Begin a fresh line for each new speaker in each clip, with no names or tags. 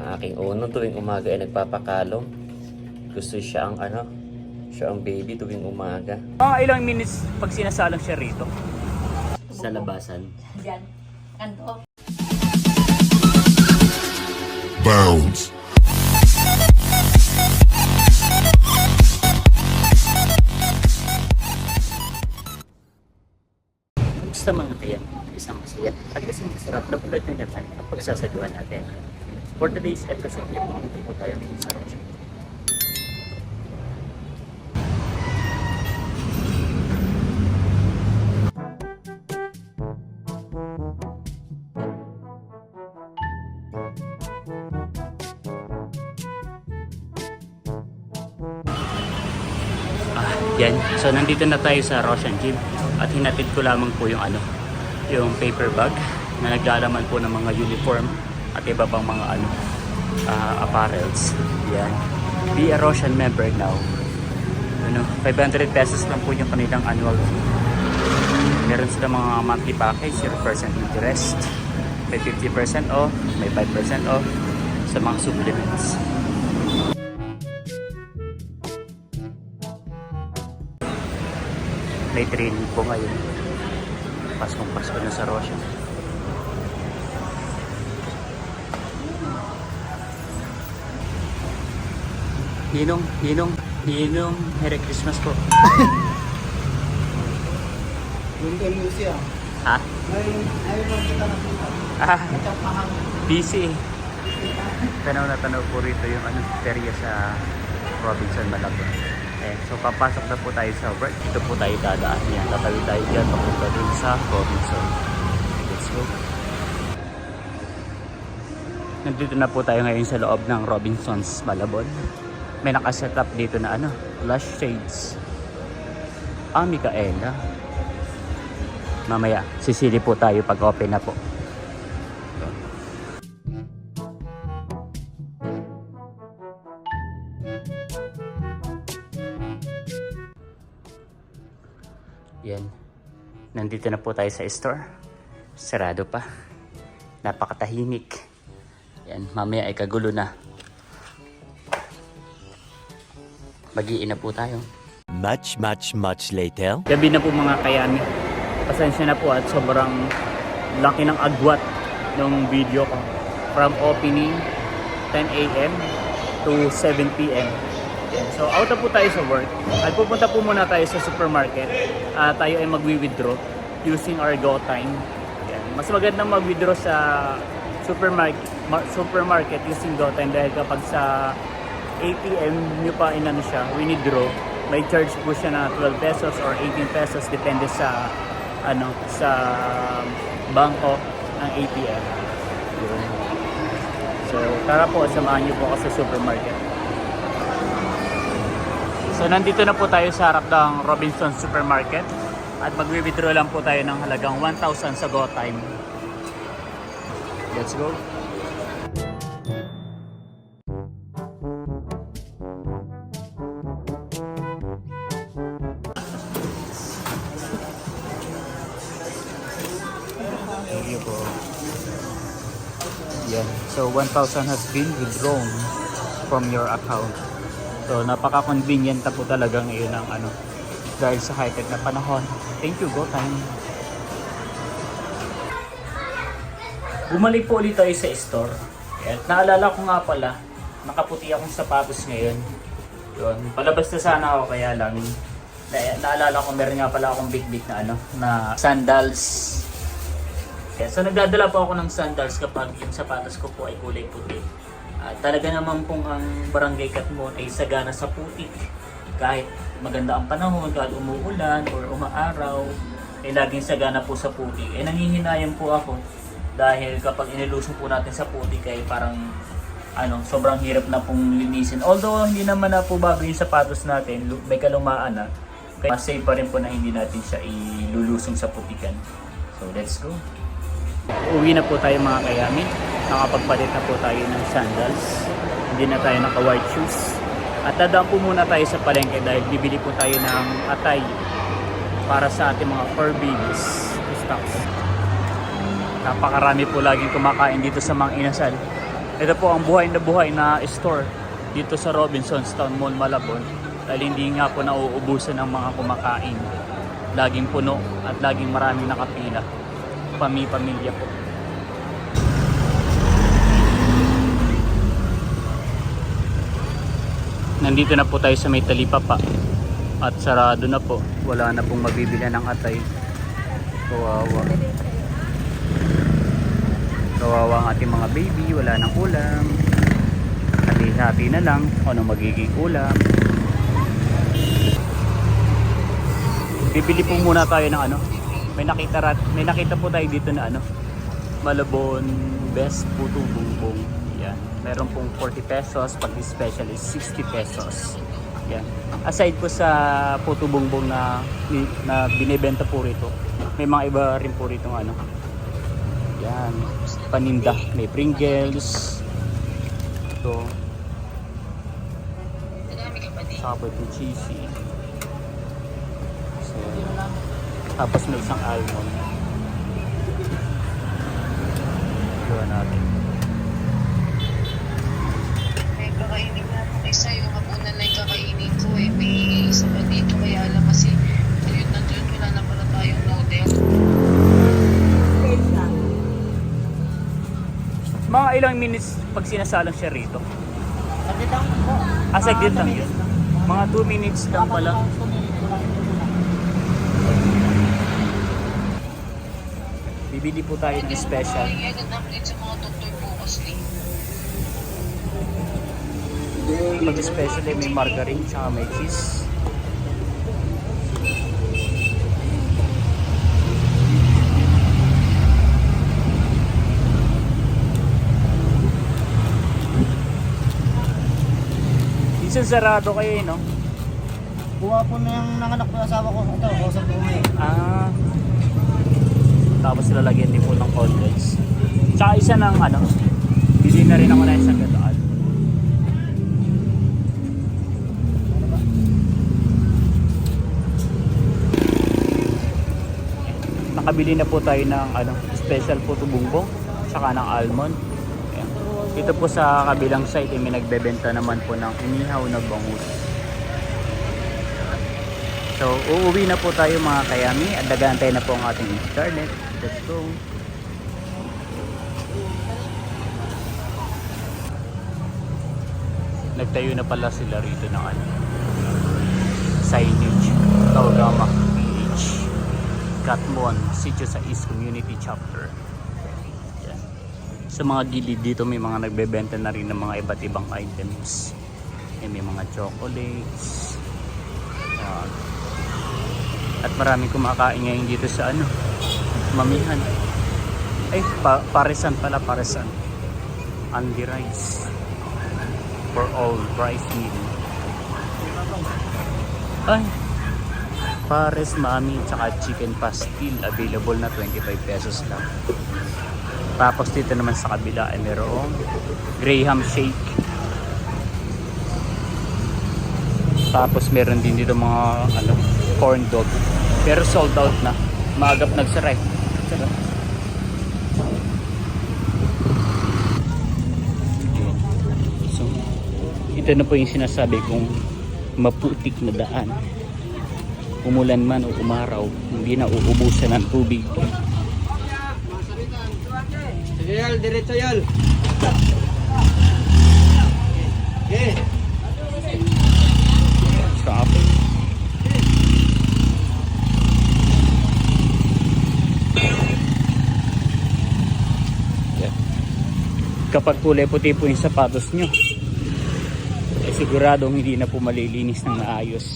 Ang aking uno tuwing umaga ay nagpapakalong. Gusto siya ang ano, siya ang baby tuwing umaga.
Mga ilang minutes pag sinasalang siya rito.
Sa labasan.
Diyan. Kanto.
Bounds.
Basta mga kaya, isang masaya at isang masarap na bulad na naman ang pagsasaluhan natin. For today's episode, ipumuti po tayo sa Rocha. Ah, yan. So nandito na tayo sa Roshan Gym at hinatid ko lamang po yung ano, yung paper bag na naglalaman po ng mga uniform at iba pang mga ano, ah, apparels. Yan. Be a Roshan member now. Ano, 500 pesos lang po yung kanilang annual fee. Meron sila mga monthly package, 0% interest, may 50% off, may 5% off sa mga supplements. may training po ngayon. Paskong Pasko na sa Rosya. Ninong, Ninong, Ninong, Merry Christmas po.
Hindi museum.
Ha?
Ngayon, ayaw mo kita nakita.
Ah, busy. Tanaw na tanaw po rito yung ano, perya sa Robinson Malabon. Eh, so papasok na po tayo sa work. Dito po tayo dadaan yan. Tatawid tayo dyan papunta dun sa Robinson. Let's go. Nandito na po tayo ngayon sa loob ng Robinson's Malabon. May nakaset up dito na ano, lush shades. Ah, Micaela. Mamaya, sisili po tayo pag open na po. Yan. Nandito na po tayo sa store. Sarado pa. Napakatahimik. Yan, mamaya ay kagulo na. Magiin na po tayo.
Much, much, much later.
Gabi na po mga kayami. Pasensya na po at sobrang laki ng agwat ng video ko. From opening 10 a.m. to 7 p.m. So out na po tayo sa work. At pupunta po muna tayo sa supermarket. Ah, tayo ay magwi-withdraw using our go time. Yan. Mas maganda mag-withdraw sa supermarket ma- supermarket using go time dahil kapag sa ATM nyo pa inano siya, withdraw, may charge po siya na 12 pesos or 18 pesos depende sa ano sa bangko ng ATM. Yun. So, tara po, samahan niyo po ako sa supermarket. So, nandito na po tayo sa harap ng Robinson Supermarket at magwi-withdraw lang po tayo ng halagang 1,000 sa GoTime. Let's go. You po. Yan. So 1,000 has been withdrawn from your account. So napaka-convenient na po talaga ngayon ng ano dahil sa high-tech na panahon. Thank you, go time. Bumalik po ulit tayo sa store. At naalala ko nga pala, nakaputi akong sapatos ngayon. Yun, palabas na sana ako kaya lang na, naalala ko meron nga pala akong big-big na ano, na sandals. Kaya so nagdadala po ako ng sandals kapag yung sapatos ko po ay kulay puti. At talaga naman pong ang barangay Katmon ay sagana sa putik. Kahit maganda ang panahon, kahit umuulan or umaaraw, ay laging sagana po sa putik. Eh nanghihinayan po ako dahil kapag inilusong po natin sa putik ay parang ano, sobrang hirap na pong linisin. Although hindi naman na po bago yung sapatos natin, may kalumaan na, kaya safe pa rin po na hindi natin siya ilulusong sa putikan. So let's go. Uwi na po tayo mga kayami. Nakapagpalit na po tayo ng sandals. Hindi na tayo naka white shoes. At dadaan po muna tayo sa palengke dahil bibili po tayo ng atay para sa ating mga fur babies stocks. Napakarami po laging kumakain dito sa mga inasal. Ito po ang buhay na buhay na store dito sa Robinsons Town Mall, Malabon. Dahil hindi nga po nauubusan ng mga kumakain. Laging puno at laging maraming nakapila. Pami-pamilya po. Nandito na po tayo sa may talipapa at sarado na po. Wala na pong mabibili ng atay. Kawawa. Kawawa ang ating mga baby, wala nang ulam. Hati-hati na lang ano magiging ulam. Bibili po muna tayo ng ano. May nakita rat, may nakita po tayo dito na ano. Malabon Best Puto Bumbong. Yan. Meron pong 40 pesos, pag special is 60 pesos. Yan. Aside po sa puto bumbong na na binebenta po rito, may mga iba rin po rito ano. Yan. Paninda, may Pringles. Ito. Saka po itong cheesy. So, tapos may isang almond. Gawa natin.
May kakainin po isa, yung hapunan na yung kakainin ko eh. May isa pa dito kaya alam kasi ayun na dun, wala na pala tayong noodle.
Mga ilang minutes pag sinasalang siya rito.
Saglit lang po.
Ah, saglit lang yun. Mga 2 minutes lang pala. Bibili po tayo ng special.
Bukas eh.
May margarine tsaka may cheese. Minsan sarado kayo eh, no?
Buha po na yung nanganak ko asawa ko. Ito, kausap ko ngayon.
Ah. Tapos lalagyan din po ng drinks. Tsaka isa ng ano, bili na rin ako na isang gataan. Nakabili na po tayo ng ano, special puto bumbong, tsaka ng almond. Dito po sa kabilang site, eh, may nagbebenta naman po ng inihaw na bangus. So, uuwi na po tayo mga kayami at nagantay na po ang ating internet. Go. Nagtayo na pala sila rito ng ano, signage. Taugama PH. Katmon, Sitio sa East Community Chapter. Yan. Sa mga gilid dito may mga nagbebenta na rin ng mga iba't ibang items. May mga chocolates. Yan. At maraming kumakain ngayon dito sa ano, mamihan. Ay, pa paresan pala, paresan. Andy Rice. For all rice meal. Ay, pares mami tsaka chicken pastil available na 25 pesos lang. Tapos dito naman sa kabila ay merong Graham shake. Tapos meron din dito mga ano, corn dog. Pero sold out na. Maagap nagsara eh. Sarap. So, ito na po yung sinasabi kong maputik na daan. Umulan man o umaraw, hindi na uubusan ng tubig.
Sige, Yal. Diretso, Yal. Okay.
Traffic. Kapag kulay puti po yung sapatos nyo, eh siguradong hindi na po malilinis ng maayos.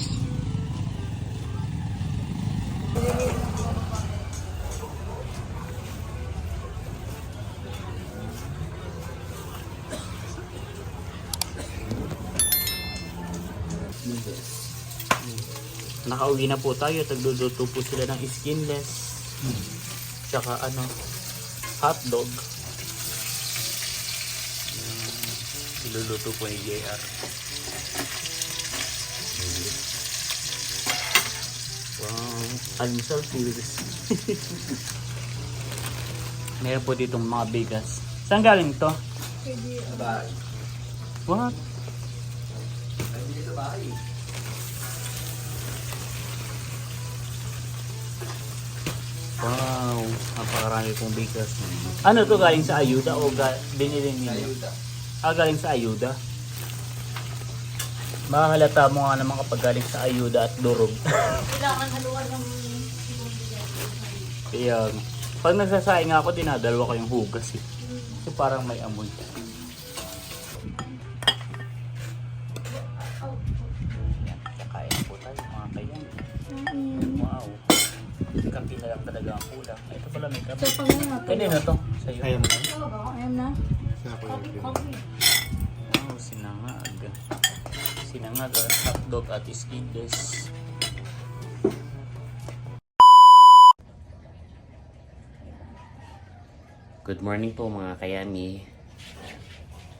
Nakauwi na po tayo. Tagluluto po sila ng skinless. Tsaka ano, hotdog. Ayan. Iluluto po ni JR. Wow, almusal foods. Meron po ditong mga bigas. Saan galing to? What? Wow, napakarami pong bigas. Ano to galing sa ayuda o ga- binili niyo? Ayuda. Ah, galing sa ayuda? Makakalata mo nga naman kapag galing sa ayuda at durog.
Kailangan haluan ng
Kaya, pag nagsasaing ako, dinadalwa ko yung hugas eh. Kasi parang may amoy. Kakain po tayo mga kayan. Wow. Kapi na lang talaga ang kulang. Ito pala may kape.
So, pag?
Kanina to? Sa'yo.
Ayun na.
Ito ba? Na. Coffee, coffee.
Oh, sinangag. Sinangag, ah, hotdog at skinless.
Good morning po mga kayami.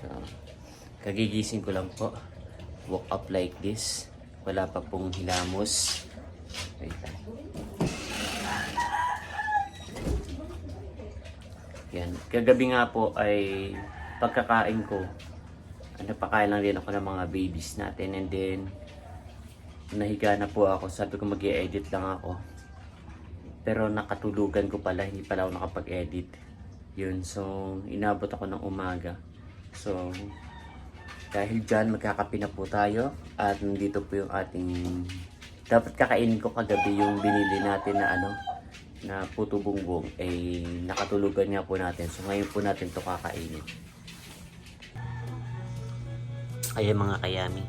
So, kagigising ko lang po. Woke up like this. Wala pa pong hilamos. Wait lang. Yan. Kagabi nga po ay pagkakain ko. Ano pakain lang din ako ng mga babies natin and then nahiga na po ako. Sabi ko mag edit lang ako. Pero nakatulugan ko pala, hindi pala ako nakapag-edit. Yun, so inabot ako ng umaga. So, dahil dyan, magkakape na po tayo. At nandito po yung ating... Dapat kakainin ko kagabi yung binili natin na ano, na puto bungbong. Eh, nakatulugan nga po natin. So, ngayon po natin to kakainin. Ayan mga kayami.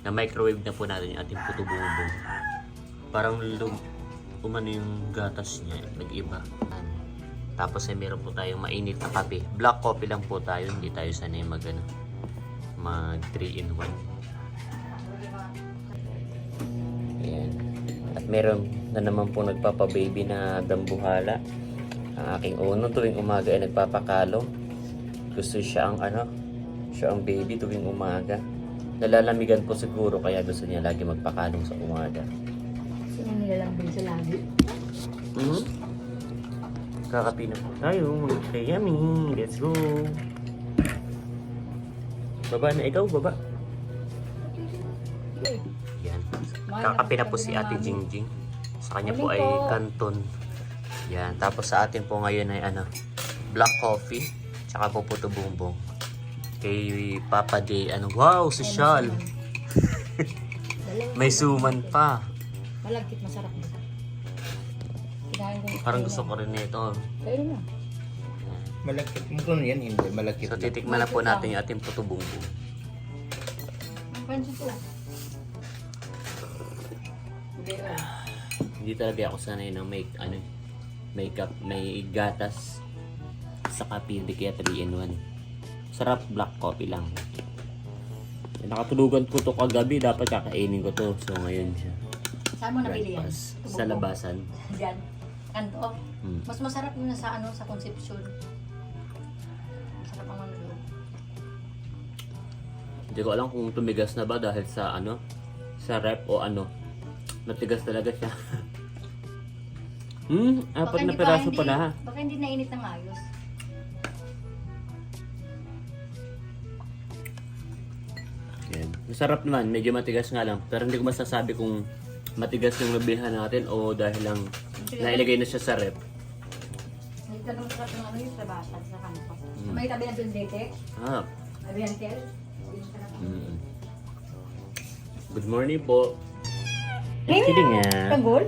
Na microwave na po natin yung ating puto bungbong. Parang lum umano yung gatas niya, nag-iba. Tapos ay meron po tayong mainit na kape. Black coffee lang po tayo, hindi tayo sanay mag ano, mag 3 in 1. Ayan. At meron na naman po nagpapa-baby na dambuhala. Ang aking uno tuwing umaga ay nagpapakalo. Gusto siya ang ano, siya ang baby tuwing umaga. Nalalamigan po siguro kaya gusto niya lagi magpakalong sa umaga.
Sino nilalambing sa labi?
Hmm? Kakapi na po tayo. Kaya yummy. Let's go. Baba na ikaw, baba. Yan. Kakapi na po si Ate Jingjing. Sa kanya po ay kanton. Yan. Tapos sa atin po ngayon ay ano, black coffee. Tsaka po puto bumbong. Kay Papa Day, ano, wow, social. May suman pa.
Malagkit, masarap na. Kinain ko.
Parang gusto ko rin nito.
Kainin mo.
Malagkit mo kung yan, hindi. Malagkit
So titikman na po natin yung ating puto bumbong.
Hindi,
talaga ako sanay ng may ano makeup, may gatas sa kape, hindi kaya 3 in 1. Sarap black coffee lang. Eh, Nakatulugan ko to kagabi, dapat kakainin ko to. So ngayon siya.
Saan mo nabili yan?
Breakfast. Sa labasan.
Diyan. Kanto.
Hmm.
Mas masarap yun sa ano, sa Concepcion. Masarap ang doon.
Hindi ko alam kung tumigas na ba dahil sa ano, sa rep o ano. Matigas talaga siya. hmm, apat na
hindi-
pala ha.
Baka hindi nainit ng ayos.
Masarap naman, medyo matigas nga lang. Pero hindi ko masasabi kung matigas yung nabilhan natin o dahil lang nailagay na siya sa rep.
Hindi talagang sarap ng ano yung trabasan sa kanto.
Hmm.
May tabi na duldete.
Ah,
sarap.
mm. Good morning po. Kidding ah.
Tanggol?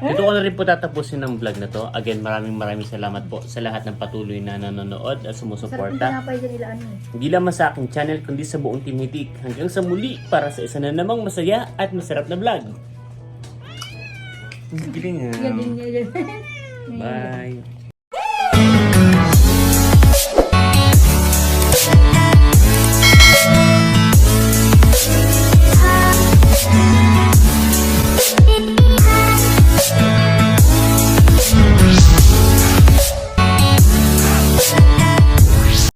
Dito ko na rin po tatapusin ng vlog na to. Again, maraming maraming salamat po sa lahat ng patuloy na nanonood at
Sarap yung
sumusuporta.
tinapay dyan nila ano eh.
Hindi lamang sa aking channel, kundi sa buong Team Hitik. Hanggang sa muli para sa isa na namang masaya at masarap na vlog. Just kidding ah. Bye.